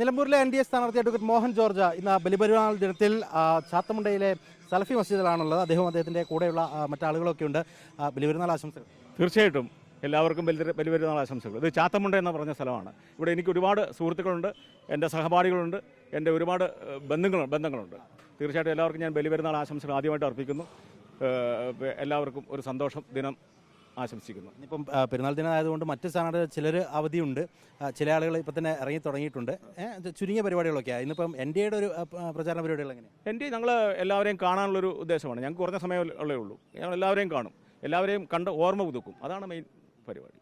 നിലമ്പൂരിലെ N D A സ്ഥാനാർത്ഥി advocate Mohan George ഇന്ന് ബലിപെരുന്നാൾ ദിനത്തിൽ ചാത്തമുണ്ടയിലെ സലഫി മസ്ജിദിലാണുള്ളത്. അദ്ദേഹം അദ്ദേഹത്തിന്റെ കൂടെയുള്ള മറ്റാളുകളൊക്കെ ഉണ്ട്. ബലിപെരുന്നാൾ ആശംസകൾ. തീർച്ചയായിട്ടും എല്ലാവർക്കും വലിയ ബലിപെരുന്നാൾ ആശംസകൾ. ഇത് ചാത്തമുണ്ട എന്ന് പറഞ്ഞ സ്ഥലമാണ്. ഇവിടെ എനിക്ക് ഒരുപാട് സുഹൃത്തുക്കളുണ്ട് എന്റെ സഹപാഠികളുണ്ട് എന്റെ ഒരുപാട് ബന്ധങ്ങൾ ബന്ധങ്ങളുണ്ട്. തീർച്ചയായിട്ടും എല്ലാവർക്കും ഞാൻ ബലിപെരുന്നാൾ ആശംസകൾ ആദ്യമായിട്ട് അർപ്പിക്കുന്നു. എല്ലാവർക്കും ഒരു സന്തോഷം ദിനം ആശംസിക്കുന്നു. ഇപ്പം പെരുന്നാൾ ദിനം ആയതുകൊണ്ട് മറ്റ് സ്ഥാനാർത്ഥികൾ ചിലർ അവധിയുണ്ട്. ചില ആളുകൾ ഇപ്പം തന്നെ ഇറങ്ങി തുടങ്ങിയിട്ടുണ്ട്. ചുരുങ്ങിയ പരിപാടികളൊക്കെയാണ് ഇന്നിപ്പം എൻ ഡി എയുടെ ഒരു പ്രചാരണ പരിപാടികൾ എങ്ങനെയാണ് എന്റെ ഞങ്ങൾ എല്ലാവരെയും കാണാനുള്ളൊരു ഉദ്ദേശമാണ്. ഞങ്ങൾക്ക് കുറഞ്ഞ സമയം ഉള്ളേ ഉള്ളൂ ഞങ്ങൾ എല്ലാവരെയും കാണും. എല്ലാവരെയും കണ്ട് ഓർമ്മ പുതുക്കും. അതാണ് മെയിൻ പരിപാടി.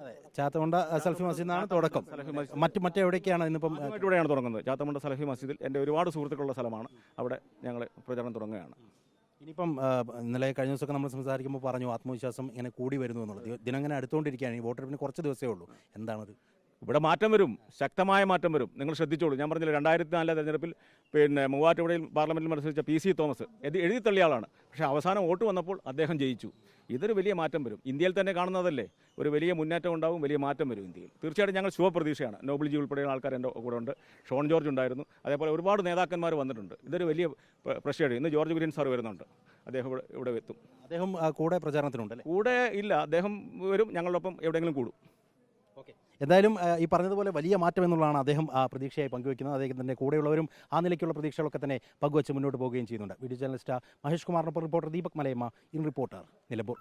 അതെ. ചാത്തമുണ്ട സൽഫി മസ്ജിദ് എന്നാണ് തുടക്കം. മറ്റ് മറ്റെവിടേക്കാണ് ഇന്നിപ്പം ഇവിടെയാണ് തുടങ്ങുന്നത്. ചാത്തമുണ്ട സൽഫി മസ്ജിദിൽ എന്റെ ഒരുപാട് സുഹൃത്തുക്കളുള്ള സ്ഥലമാണ് അവിടെ ഞങ്ങൾ പ്രചരണം തുടങ്ങുകയാണ്. ഇനിയിപ്പം ഇന്നലെ കഴിഞ്ഞ ദിവസമൊക്കെ നമ്മൾ സംസാരിക്കുമ്പോൾ പറഞ്ഞു ആത്മവിശ്വാസം ഇങ്ങനെ കൂടി വരുന്നു എന്നുള്ളത്. ദിനം ഇങ്ങനെ അടുത്തുകൊണ്ടിരിക്കുകയാണ്. ഈ വോട്ടെടുപ്പിന് കുറച്ച് ദിവസമേ ഉള്ളൂ. എന്താണത്? ഇവിടെ മാറ്റം വരും. ശക്തമായ മാറ്റം വരും. നിങ്ങൾ ശ്രദ്ധിച്ചോളൂ. ഞാൻ പറഞ്ഞില്ല രണ്ടായിരത്തി നാലിലെ തെരഞ്ഞെടുപ്പിൽ പിന്നെ മൂവാറ്റുപുഴയിൽ പാർലമെന്റിൽ മത്സരിച്ച പി സി തോമസ് എഴുതി തള്ളിയ ആളാണ്. പക്ഷേ അവസാനം വോട്ട് വന്നപ്പോൾ അദ്ദേഹം ജയിച്ചു. ഇതൊരു വലിയ മാറ്റം വരും. ഇന്ത്യയിൽ തന്നെ കാണുന്നതല്ലേ? ഒരു വലിയ മുന്നേറ്റം ഉണ്ടാവും വലിയ മാറ്റം വരും ഇന്ത്യയിൽ. തീർച്ചയായിട്ടും ഞങ്ങൾ ശുഭപ്രതീക്ഷയാണ്. നോബിൾജി ഉൾപ്പെടെയുള്ള ആൾക്കാർ എന്റെ കൂടെ ഉണ്ട്. ഷോൺ ജോർജ് ഉണ്ടായിരുന്നു. അതേപോലെ ഒരുപാട് നേതാക്കന്മാർ വന്നിട്ടുണ്ട്. ഇതൊരു വലിയ പ്രശ്നമാണ് ഇന്ന് ജോർജ് കുര്യൻ സാർ വരുന്നുണ്ട്. അദ്ദേഹം ഇവിടെ ഇവിടെ എത്തും. അദ്ദേഹം കൂടെ പ്രചാരണത്തിനുണ്ട് കൂടെ ഇല്ല. അദ്ദേഹം വരും ഞങ്ങളോടൊപ്പം എവിടെയെങ്കിലും കൂടും. എന്തായാലും ഈ പറഞ്ഞതുപോലെ വലിയ മാറ്റം എന്നുള്ളതാണ് അദ്ദേഹം പ്രതീക്ഷയായി പങ്കുവയ്ക്കുന്നത് തന്നെ കൂടെയുള്ളവരും ആ നിലയ്ക്കുള്ള പ്രതീക്ഷകളൊക്കെ തന്നെ പങ്കുവച്ച് മുന്നോട്ട് പോവുകയും ചെയ്യുന്നുണ്ട്. Video journalist Mahesh കുമാറിനൊപ്പം reporter Deepak Malayamma in reporter Nilambur.